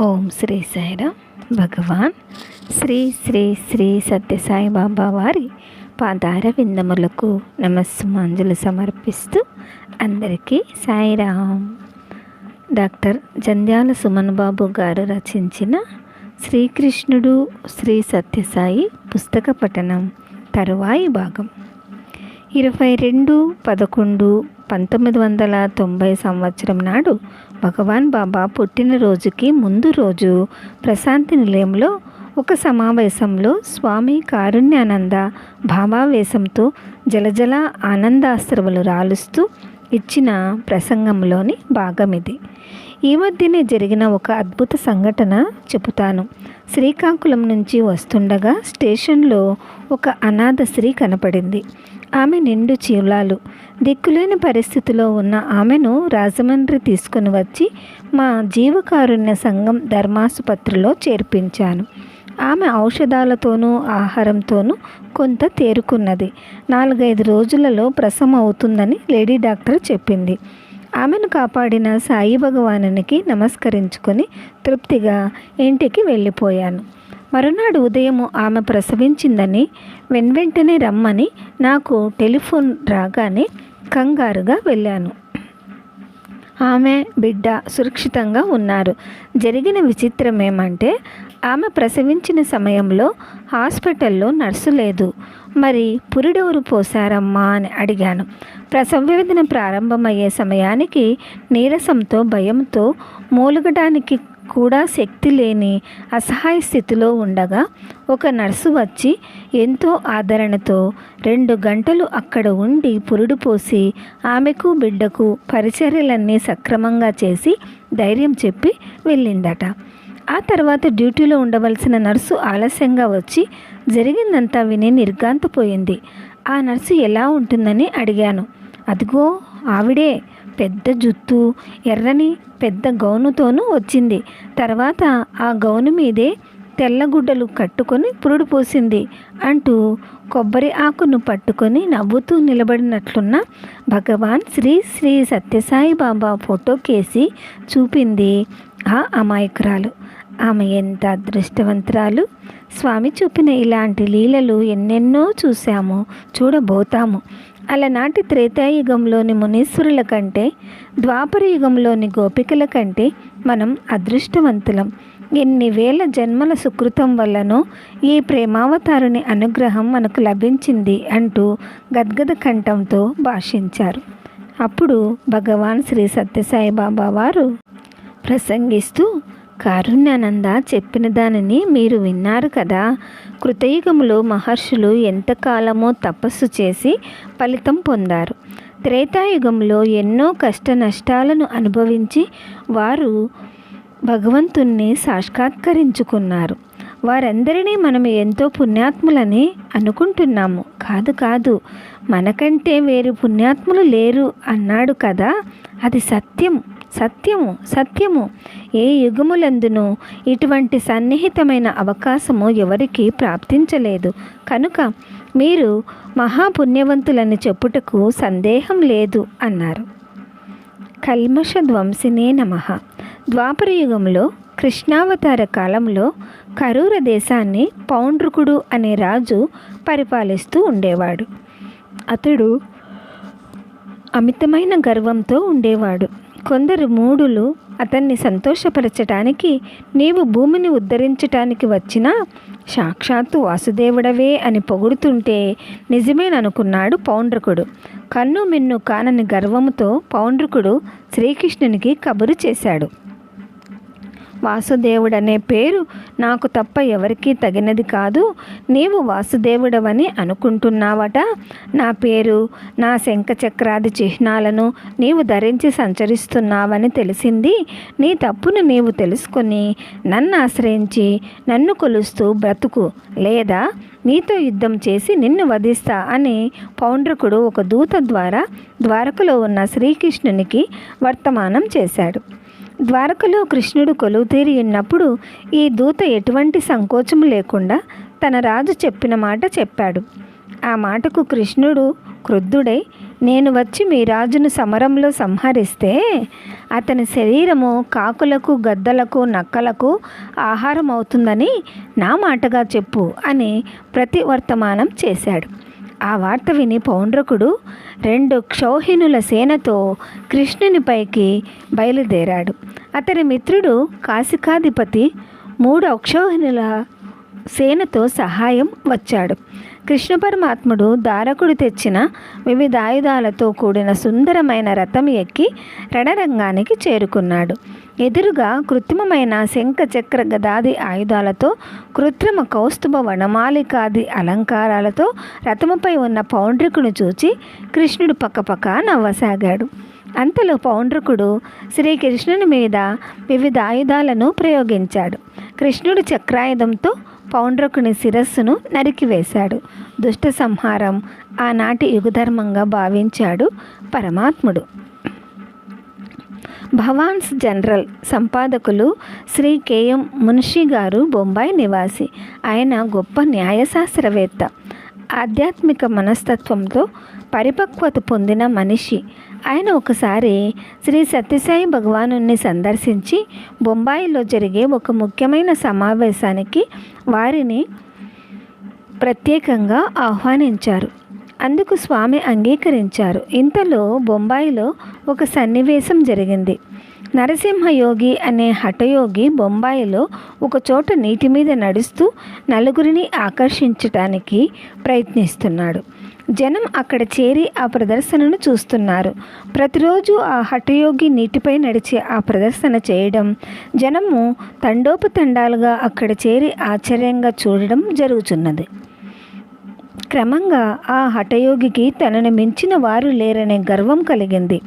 ఓం శ్రీ సాయిరామ్ భగవాన్. శ్రీ శ్రీ శ్రీ సత్యసాయి బాబా వారి పాదార విందములకు నమస్సుమాంజలు సమర్పిస్తూ అందరికీ సాయిరామ్. డాక్టర్ జంధ్యాల సుమన్ బాబు గారు రచించిన శ్రీకృష్ణుడు శ్రీ సత్యసాయి పుస్తక పఠనం తరువాయి భాగం. ఇరవై రెండు పదకొండు పంతొమ్మిది వందల తొంభై సంవత్సరం నాడు భగవాన్ బాబా పుట్టినరోజుకి ముందు రోజు ప్రశాంతి నిలయంలో ఒక సమావేశంలో స్వామి కారుణ్యానంద భావావేశంతో జలజల ఆనందాశ్రవులు రాలుస్తూ ఇచ్చిన ప్రసంగంలోని భాగం ఇది ఈ మధ్యనే జరిగిన ఒక అద్భుత సంఘటన చెబుతాను. శ్రీకాకుళం నుంచి వస్తుండగా స్టేషన్లో ఒక అనాథ స్త్రీ కనపడింది. ఆమె నిండు చీలాలు దిక్కులేని పరిస్థితిలో ఉన్న ఆమెను రాజమండ్రి తీసుకుని వచ్చి మా జీవకారుణ్య సంఘం ధర్మాసుపత్రిలో చేర్పించాను. ఆమె ఔషధాలతోనూ ఆహారంతోనూ కొంత తేరుకున్నది. నాలుగైదు రోజులలో ప్రసవం అవుతుందని లేడీ డాక్టర్ చెప్పింది. ఆమెను కాపాడిన సాయి భగవానునికి నమస్కరించుకొని తృప్తిగా ఇంటికి వెళ్ళిపోయాను. మరునాడు ఉదయము ఆమె ప్రసవించిందని వెన్వెంటనే రమ్మని నాకు టెలిఫోన్ రాగానే కంగారుగా వెళ్ళాను. ఆమె బిడ్డ సురక్షితంగా ఉన్నారు. జరిగిన విచిత్రం ఏమంటే ఆమె ప్రసవించిన సమయంలో హాస్పిటల్లో నర్సు లేదు. మరి పురిడోరు పోసారమ్మా అని అడిగాను. ప్రసవ వేదన ప్రారంభమయ్యే సమయానికి నీరసంతో భయంతో మూలగడానికి కూడా శక్తి లేని అసహాయ స్థితిలో ఉండగా ఒక నర్సు వచ్చి ఎంతో ఆదరణతో రెండు గంటలు అక్కడ ఉండి పురుడు పోసి ఆమెకు బిడ్డకు పరిచర్యలన్నీ సక్రమంగా చేసి ధైర్యం చెప్పి వెళ్ళిందట. ఆ తర్వాత డ్యూటీలో ఉండవలసిన నర్సు ఆలస్యంగా వచ్చి జరిగిందంతా విని నిర్గాంతపోయింది ఆ నర్సు ఎలా ఉంటుందని అడిగాను. అదిగో ఆవిడే పెద్ద జుత్తు ఎర్రని పెద్ద గౌనుతోనూ వచ్చింది. తర్వాత ఆ గౌను మీదే తెల్లగుడ్డలు కట్టుకొని పురుడు పోసింది అంటూ కొబ్బరి ఆకును పట్టుకొని నవ్వుతూ నిలబడినట్లున్న భగవాన్ శ్రీ శ్రీ సత్యసాయి బాబా ఫోటో కేసి చూపింది ఆ అమాయకురాలు. ఆమె ఎంత అదృష్టవంతురాలు. స్వామి చూపిన ఇలాంటి లీలలు ఎన్నెన్నో చూశాము చూడబోతాము. అలనాటి త్రేతాయుగంలోని మునీశ్వరుల కంటే ద్వాపర యుగంలోని గోపికల కంటే మనం అదృష్టవంతులం. ఎన్ని వేల జన్మల సుకృతం వల్లనో ఈ ప్రేమావతారుని అనుగ్రహం మనకు లభించింది అంటూ గద్గద కంఠంతో భాషించారు. అప్పుడు భగవాన్ శ్రీ సత్యసాయి బాబా వారు ప్రసంగిస్తూ కారుణ్యానంద చెప్పిన దానిని మీరు విన్నారు కదా. కృతయుగములో మహర్షులు ఎంతకాలమో తపస్సు చేసి ఫలితం పొందారు. త్రేతాయుగంలో ఎన్నో కష్ట నష్టాలను అనుభవించి వారు భగవంతుణ్ణి సాక్షాత్కరించుకున్నారు. వారందరినీ మనం ఎంతో పుణ్యాత్ములని అనుకుంటున్నాము. కాదు కాదు మనకంటే వేరు పుణ్యాత్ములు లేరు అన్నాడు కదా. అది సత్యం సత్యము సత్యము. ఏ యుగములందునూ ఇటువంటి సన్నిహితమైన అవకాశము ఎవరికీ ప్రాప్తించలేదు. కనుక మీరు మహాపుణ్యవంతులని చెప్పుటకు సందేహం లేదు అన్నారు. కల్మష ధ్వంసినే నమ. ద్వాపర యుగంలో కృష్ణావతార కాలంలో కరూర దేశాన్ని పౌండ్రుకుడు అనే రాజు పరిపాలిస్తూ ఉండేవాడు. అతడు అమితమైన గర్వంతో ఉండేవాడు. కొందరు మూడులు అతన్ని సంతోషపరచటానికి నీవు భూమిని ఉద్ధరించటానికి వచ్చినా సాక్షాత్తు వాసుదేవుడవే అని పొగుడుతుంటే నిజమేననుకున్నాడు పౌండ్రకుడు. కన్ను మిన్ను కానని గర్వముతో పౌండ్రకుడు శ్రీకృష్ణునికి కబురు చేశాడు. వాసుదేవుడనే పేరు నాకు తప్ప ఎవరికీ తగినది కాదు. నీవు వాసుదేవుడవని అనుకుంటున్నావట. నా పేరు నా శంఖ చక్రాది చిహ్నాలను నీవు ధరించి సంచరిస్తున్నావని తెలిసింది. నీ తప్పును నీవు తెలుసుకొని నన్ను ఆశ్రయించి నన్ను కొలుస్తూ బ్రతుకు. లేదా నీతో యుద్ధం చేసి నిన్ను వధిస్తా అని పౌండ్రకుడు ఒక దూత ద్వారా ద్వారకలో ఉన్న శ్రీకృష్ణునికి వర్తమానం చేశాడు. ద్వారకలో కృష్ణుడు కొలువుతీరి ఉన్నప్పుడు ఈ దూత ఎటువంటి సంకోచం లేకుండా తన రాజు చెప్పిన మాట చెప్పాడు. ఆ మాటకు కృష్ణుడు క్రుద్ధుడై నేను వచ్చి మీ రాజును సమరంలో సంహరిస్తే అతని శరీరము కాకులకు గద్దలకు నక్కలకు ఆహారం అవుతుందని నా మాటగా చెప్పు అని ప్రతివర్తమానం చేశాడు. ఆ వార్త విని పౌండ్రకుడు రెండు క్షౌహినుల సేనతో కృష్ణునిపైకి బయలుదేరాడు. అతని మిత్రుడు కాశికాధిపతి మూడు అక్షౌహినుల సేనతో సహాయం వచ్చాడు. కృష్ణ పరమాత్ముడు దారకుడు తెచ్చిన వివిధ ఆయుధాలతో కూడిన సుందరమైన రథం ఎక్కి రణరంగానికి చేరుకున్నాడు. ఎదురుగా కృత్రిమమైన శంఖ చక్ర గదాది ఆయుధాలతో కృత్రిమ కౌస్తుభ వనమాలికాది అలంకారాలతో రథముపై ఉన్న పౌండ్రికును చూచి కృష్ణుడు పక్కపక్క నవ్వసాగాడు. అంతలో పౌండ్రకుడు శ్రీకృష్ణుని మీద వివిధ ఆయుధాలను ప్రయోగించాడు. కృష్ణుడు చక్రాయుధంతో పౌండ్రకుని శిరస్సును నరికివేశాడు. దుష్ట సంహారం ఆనాటి యుగధర్మంగా భావించాడు పరమాత్ముడు. భవాన్స్ జనరల్ సంపాదకులు శ్రీ కేఎం మున్షి గారు బొంబాయి నివాసి. ఆయన గొప్ప న్యాయశాస్త్రవేత్త. ఆధ్యాత్మిక మనస్తత్వంతో పరిపక్వత పొందిన మనిషి. ఆయన ఒకసారి శ్రీ సత్యసాయి భగవాను సందర్శించి బొంబాయిలో జరిగే ఒక ముఖ్యమైన సమావేశానికి వారిని ప్రత్యేకంగా ఆహ్వానించారు. అందుకు స్వామి అంగీకరించారు. ఇంతలో బొంబాయిలో ఒక సన్నివేశం జరిగింది. నరసింహయోగి అనే హఠయోగి బొంబాయిలో ఒక చోట నీటి మీద నడుస్తూ నలుగురిని ఆకర్షించటానికి ప్రయత్నిస్తున్నాడు. జనం అక్కడ చేరి ఆ ప్రదర్శనను చూస్తున్నారు. ప్రతిరోజు ఆ హఠయోగి నీటిపై నడిచే ఆ ప్రదర్శన చేయడం జనము తండోపతండాలుగా అక్కడ చేరి ఆశ్చర్యంగా చూడడం జరుగుతున్నది క్రమంగా ఆ హఠయోగికి తనను మించిన వారు లేరనే గర్వం కలిగింది.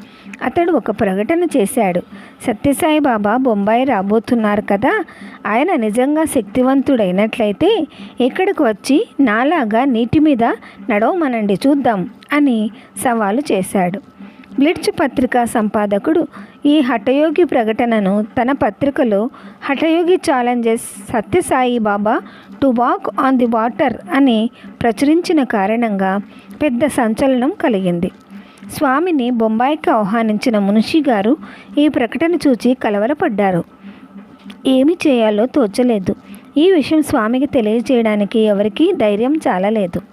అతడు ఒక ప్రకటన చేశాడు. సత్యసాయి బాబా బొంబాయి రాబోతున్నారు కదా. ఆయన నిజంగా శక్తివంతుడైనట్లయితే ఇక్కడికి వచ్చి నాలాగా నీటి మీద నడవమనండి చూద్దాం అని సవాలు చేశాడు. బ్లిడ్జ్ పత్రికా సంపాదకుడు ఈ హఠయోగి ప్రకటనను తన పత్రికలో hatha yogi challenges Sathyasai Baba to walk on the water అని ప్రచురించిన కారణంగా పెద్ద సంచలనం కలిగింది. స్వామిని బొంబాయికి ఆహ్వానించిన మునిషి గారు ఈ ప్రకటన చూచి కలవరపడ్డారు. ఏమి చేయాలో తోచలేదు. ఈ విషయం స్వామికి తెలియజేయడానికి ఎవరికీ ధైర్యం చాలలేదు.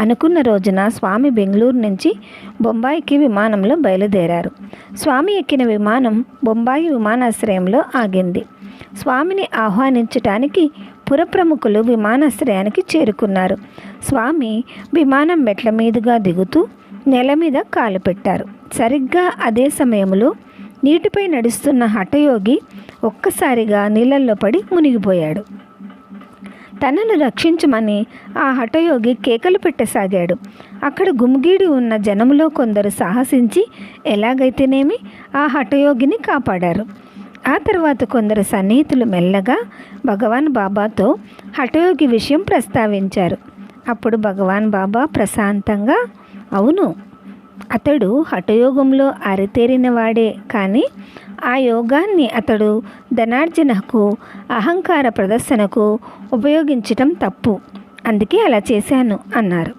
అనుకున్న రోజున స్వామి బెంగళూరు నుంచి బొంబాయికి విమానంలో బయలుదేరారు. స్వామి ఎక్కిన విమానం బొంబాయి విమానాశ్రయంలో ఆగింది. స్వామిని ఆహ్వానించటానికి పురప్రముఖులు విమానాశ్రయానికి చేరుకున్నారు. స్వామి విమానం మెట్ల మీదుగా దిగుతూ నేల మీద కాలు పెట్టారు. సరిగ్గా అదే సమయంలో నీటిపై నడుస్తున్న హఠయోగి ఒక్కసారిగా నీళ్ళల్లో పడి మునిగిపోయాడు. తనను రక్షించమని ఆ హఠయోగి కేకలు పెట్టసాగాడు. అక్కడ గుమిగీడి ఉన్న జనములో కొందరు సాహసించి ఎలాగైతేనేమి? ఆ హఠయోగిని కాపాడారు. ఆ తర్వాత కొందరు సన్నిహితులు మెల్లగా భగవాన్ బాబాతో హఠయోగి విషయం ప్రస్తావించారు. అప్పుడు భగవాన్ బాబా ప్రశాంతంగా అవును అతడు హఠయోగంలో అరితేరిన వాడే కానీ ఆ యోగాన్ని అతడు ధనార్జనకు అహంకార ప్రదర్శనకు ఉపయోగించటం తప్పు. అందుకే అలా చేశాను అన్నారు.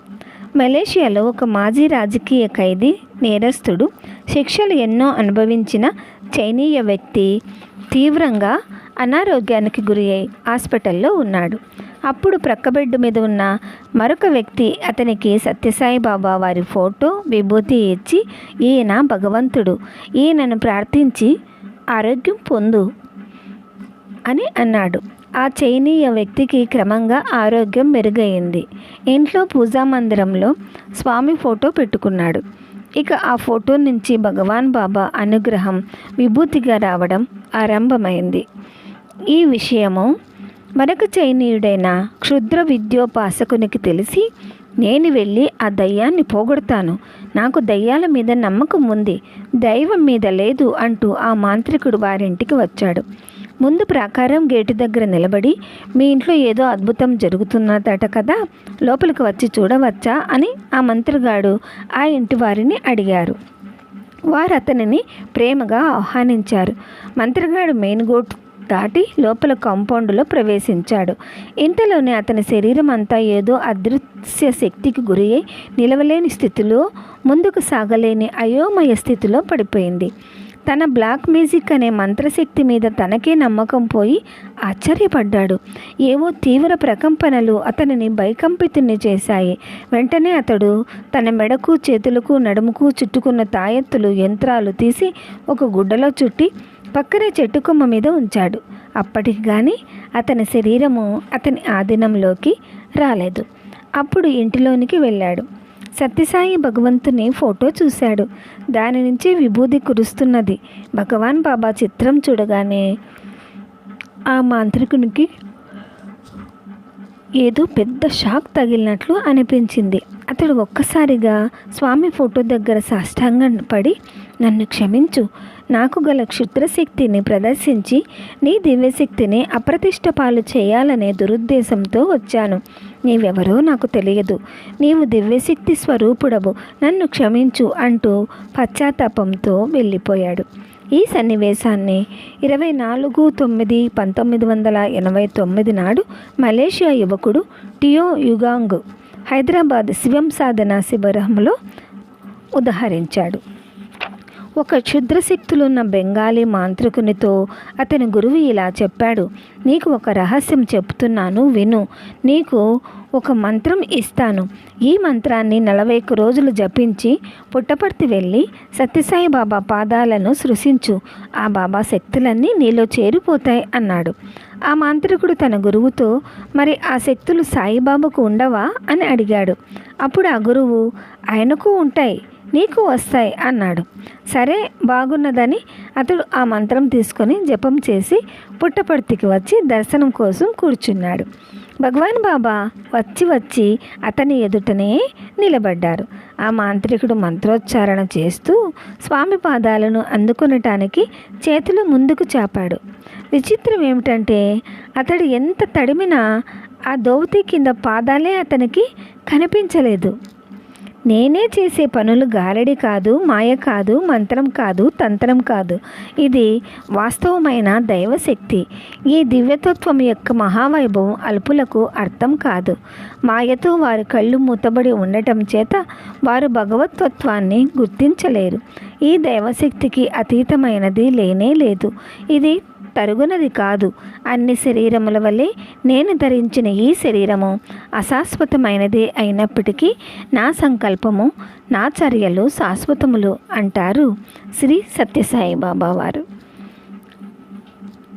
మలేషియాలో ఒక మాజీ రాజకీయ ఖైదీ నేరస్తుడు శిక్షలు ఎన్నో అనుభవించిన చైనీయ వ్యక్తి తీవ్రంగా అనారోగ్యానికి గురి అయి హాస్పిటల్లో ఉన్నాడు. అప్పుడు ప్రక్క బెడ్ మీద ఉన్న మరొక వ్యక్తి అతనికి సత్యసాయి బాబా వారి ఫోటో విభూతి ఇచ్చి ఈయన భగవంతుడు. ఈయనను ప్రార్థించి ఆరోగ్యం పొందు అని అన్నాడు. ఆ చైనీయ వ్యక్తికి క్రమంగా ఆరోగ్యం మెరుగైంది. ఇంట్లో పూజా మందిరంలో స్వామి ఫోటో పెట్టుకున్నాడు. ఇక ఆ ఫోటో నుంచి భగవాన్ బాబా అనుగ్రహం విభూతిగా రావడం ఆరంభమైంది. ఈ విషయము మరొక చైనీయుడైన క్షుద్ర విద్యోపాసకునికి తెలిసి నేను వెళ్ళి ఆ దయ్యాన్ని పోగొడతాను. నాకు దయ్యాల మీద నమ్మకం ఉంది. దైవం మీద లేదు అంటూ ఆ మాంత్రికుడు వారింటికి వచ్చాడు. ముందు ప్రాకారం గేటు దగ్గర నిలబడి మీ ఇంట్లో ఏదో అద్భుతం జరుగుతున్నదట కదా లోపలికి వచ్చి చూడవచ్చా? అని ఆ మంత్రిగాడు ఆ ఇంటి వారిని అడిగారు. వారు అతనిని ప్రేమగా ఆహ్వానించారు. మంత్రిగాడు మెయిన్ గోట్ దాటి లోపల కాంపౌండ్లో ప్రవేశించాడు. ఇంతలోనే అతని శరీరం అంతా ఏదో అదృశ్య శక్తికి గురి అయి నిలవలేని స్థితిలో ముందుకు సాగలేని అయోమయ స్థితిలో పడిపోయింది. తన బ్లాక్ మ్యూజిక్ అనే మంత్రశక్తి మీద తనకే నమ్మకం పోయి ఆశ్చర్యపడ్డాడు. ఏవో తీవ్ర ప్రకంపనలు అతనిని భయకంపితుణ్ణి చేశాయి. వెంటనే అతడు తన మెడకు చేతులకు నడుముకు చుట్టుకున్న తాయెత్తులు యంత్రాలు తీసి ఒక గుడ్డలో చుట్టి పక్కనే చెట్టు కొమ్మ మీద ఉంచాడు. అప్పటికి కానీ అతని శరీరము అతని ఆధీనంలోకి రాలేదు. అప్పుడు ఇంటిలోనికి వెళ్ళాడు. సత్యసాయి భగవంతుని ఫోటో చూశాడు. దాని నుంచి విభూది కురుస్తున్నది. భగవాన్ బాబా చిత్రం చూడగానే ఆ మాంత్రికునికి ఏదో పెద్ద షాక్ తగిలినట్లు అనిపించింది. అతడు ఒక్కసారిగా స్వామి ఫోటో దగ్గర సాష్టాంగం పడి నన్ను క్షమించు నాకు గల క్షుద్రశక్తిని ప్రదర్శించి నీ దివ్యశక్తిని అప్రతిష్ట పాలు చేయాలనే దురుద్దేశంతో వచ్చాను. నీవెవరో నాకు తెలియదు. నీవు దివ్యశక్తి స్వరూపుడవు. నన్ను క్షమించు అంటూ పశ్చాత్తాపంతో వెళ్ళిపోయాడు. ఈ సన్నివేశాన్ని ఇరవై నాలుగు తొమ్మిది పంతొమ్మిది వందల ఎనభై తొమ్మిది నాడు మలేషియా యువకుడు టియో యుగాంగ్ హైదరాబాద్ శివం సాధన శిబిరంలో ఉదహరించాడు. ఒక క్షుద్రశక్తులున్న బెంగాలీ మాంత్రికునితో అతని గురువు ఇలా చెప్పాడు నీకు ఒక రహస్యం చెప్తున్నాను విను. నీకు ఒక మంత్రం ఇస్తాను. ఈ మంత్రాన్ని నలభై ఒక్క రోజులు జపించి పుట్టపర్తి వెళ్ళి సత్యసాయి బాబా పాదాలను సృశించు. ఆ బాబా శక్తులన్నీ నీలో చేరిపోతాయి అన్నాడు. ఆ మాంత్రికుడు తన గురువుతో మరి ఆ శక్తులు సాయిబాబాకు ఉండవా? అని అడిగాడు. అప్పుడు ఆ గురువు ఆయనకు ఉంటాయి. నీకు వస్తాయి అన్నాడు. సరే బాగున్నదని అతడు ఆ మంత్రం తీసుకొని జపం చేసి పుట్టపర్తికి వచ్చి దర్శనం కోసం కూర్చున్నాడు. భగవాన్ బాబా వచ్చి వచ్చి అతని ఎదుటనే నిలబడ్డారు. ఆ మాంత్రికుడు మంత్రోచ్చారణ చేస్తూ స్వామి పాదాలను అందుకొనటానికి చేతులు ముందుకు చాపాడు. విచిత్రం ఏమిటంటే అతడు ఎంత తడిమినా ఆ దోవతి కింద పాదాలే అతనికి కనిపించలేదు. నేనే చేసే పనులు గారడి కాదు మాయ కాదు మంత్రం కాదు తంత్రం కాదు. ఇది వాస్తవమైన దైవశక్తి. ఈ దివ్యతత్వం యొక్క మహావైభవం అల్పులకు అర్థం కాదు. మాయతో వారి కళ్ళు మూతబడి ఉండటం చేత వారు భగవతత్వాన్ని గుర్తించలేరు. ఈ దైవశక్తికి అతీతమైనది లేనే లేదు. ఇది తరుగునది కాదు. అన్ని శరీరముల వలె నేను ధరించిన ఈ శరీరము అశాశ్వతమైనది అయినప్పటికీ నా సంకల్పము నా చర్యలు శాశ్వతములు అంటారు శ్రీ సత్యసాయి బాబా వారు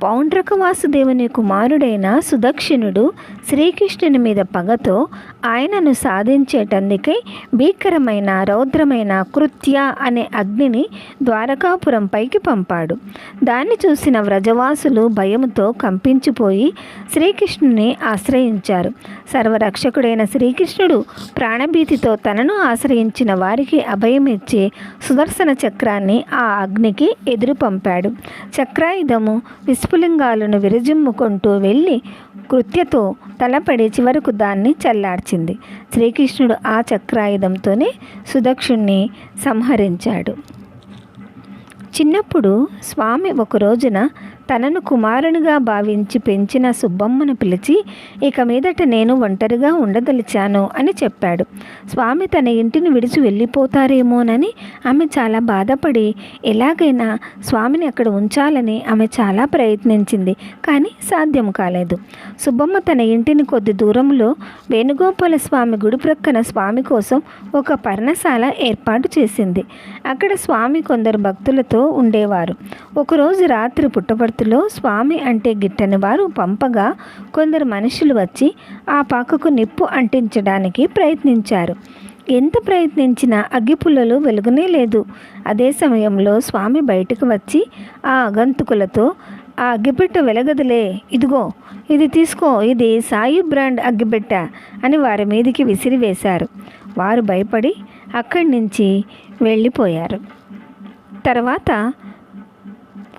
పౌండ్రక వాసుదేవుని కుమారుడైన సుదక్షిణుడు శ్రీకృష్ణుని మీద పగతో ఆయనను సాధించేటందుకై భీకరమైన రౌద్రమైన కృత్య అనే అగ్నిని ద్వారకాపురంపైకి పంపాడు. దాన్ని చూసిన వ్రజవాసులు భయముతో కంపించిపోయి శ్రీకృష్ణుని ఆశ్రయించారు. సర్వరక్షకుడైన శ్రీకృష్ణుడు ప్రాణభీతితో తనను ఆశ్రయించిన వారికి అభయమిచ్చి సుదర్శన చక్రాన్ని ఆ అగ్నికి ఎదురు పంపాడు. చక్రాయుధము పుష్పలింగాలను విరజిమ్ముకుంటూ వెళ్ళి కృత్యతో తలపడి చివరకు దాన్ని చల్లార్చింది. శ్రీకృష్ణుడు ఆ చక్రాయుధంతోనే సుదక్షుణ్ణి సంహరించాడు. చిన్నప్పుడు స్వామి ఒక రోజున తనను కుమారునిగా భావించి పెంచిన సుబ్బమ్మను పిలిచి ఇక మీదట నేను ఒంటరిగా ఉండదలిచాను అని చెప్పాడు. స్వామి తన ఇంటిని విడిచి వెళ్ళిపోతారేమోనని ఆమె చాలా బాధపడి ఎలాగైనా స్వామిని అక్కడ ఉంచాలని ఆమె చాలా ప్రయత్నించింది కానీ సాధ్యం కాలేదు. సుబ్బమ్మ తన ఇంటిని కొద్ది దూరంలో వేణుగోపాల స్వామి గుడి ప్రక్కన స్వామి కోసం ఒక పర్ణశాల ఏర్పాటు చేసింది. అక్కడ స్వామి కొందరు భక్తులతో ఉండేవారు. ఒకరోజు రాత్రి తిరుపతిలో స్వామి అంటే గిట్టని వారు పంపగా కొందరు మనుషులు వచ్చి ఆ పాకకు నిప్పు అంటించడానికి ప్రయత్నించారు. ఎంత ప్రయత్నించినా అగ్గిపుల్లలు వెలుగునే లేదు. అదే సమయంలో స్వామి బయటకు వచ్చి ఆ అగంతుకులతో ఆ అగ్గిపెట్ట వెలగదులే ఇదిగో ఇది తీసుకో ఇది సాయి బ్రాండ్ అగ్గిపెట్ట అని వారి మీదికి విసిరివేశారు వారు భయపడి అక్కడి నుంచి వెళ్ళిపోయారు. తర్వాత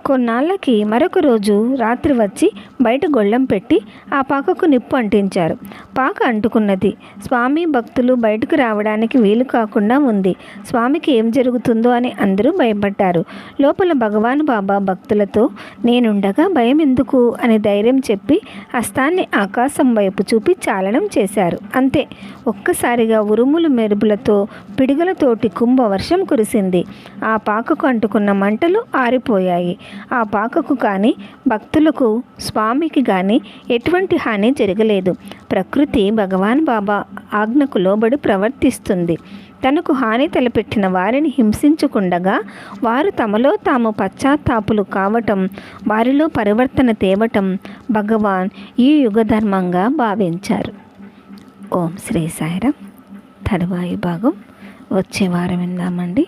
కొన్నాళ్ళకి మరొక రోజు రాత్రి వచ్చి బయట గొళ్ళెం పెట్టి ఆ పాకకు నిప్పు అంటించారు. పాక అంటుకున్నది. స్వామి భక్తులు బయటకు రావడానికి వీలు కాకుండా ఉంది. స్వామికి ఏం జరుగుతుందో అని అందరూ భయపడ్డారు. లోపల భగవాన్ బాబా భక్తులతో నేనుండగా భయం ఎందుకు అని ధైర్యం చెప్పి హస్తాన్ని ఆకాశం వైపు చూపి చాలనం చేశారు. అంతే. ఒక్కసారిగా ఉరుములు మెరుపులతో పిడుగులతోటి కుంభవర్షం కురిసింది. ఆ పాకకు అంటుకున్న మంటలు ఆరిపోయాయి. ఆ పాకకు కానీ భక్తులకు స్వామికి కానీ ఎటువంటి హాని జరగలేదు. ప్రకృతి భగవాన్ బాబా ఆజ్ఞకు లోబడి ప్రవర్తిస్తుంది. తనకు హాని తలపెట్టిన వారిని హింసించకుండగా వారు తమలో తాము పశ్చాత్తాపులు కావటం వారిలో పరివర్తన తేవటం భగవాన్ ఈ యుగధర్మంగా భావించారు. ఓం శ్రీ సాయిరామ్. తరువాయి భాగం. వచ్చే వారం విందామండి.